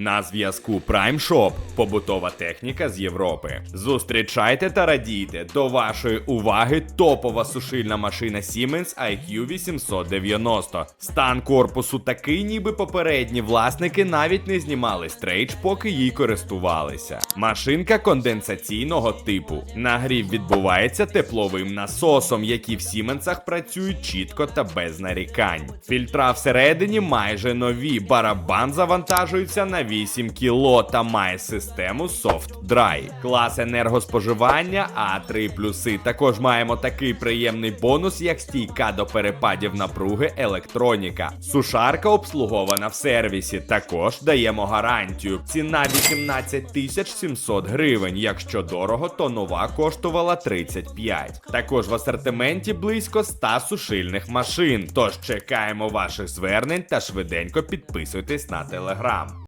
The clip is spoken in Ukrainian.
На зв'язку Prime Shop – побутова техніка з Європи. Зустрічайте та радійте до вашої уваги топова сушильна машина Siemens IQ 890. Стан корпусу такий, ніби попередні власники навіть не знімали стрейч, поки їй користувалися. Машинка конденсаційного типу. Нагрів відбувається тепловим насосом, які в Сіменсах працюють чітко та без нарікань. Фільтра всередині майже нові. Барабан завантажується на 8 кіло та має систему Soft Dry. Клас енергоспоживання А3 плюси. Також маємо такий приємний бонус, як стійка до перепадів напруги електроніка. Сушарка обслугована в сервісі. Також даємо гарантію. Ціна 18 тисяч 700 гривень. Якщо дорого, то нова коштувала 35. Також в асортименті близько 100 сушильних машин. Тож чекаємо ваших звернень та швиденько підписуйтесь на телеграм.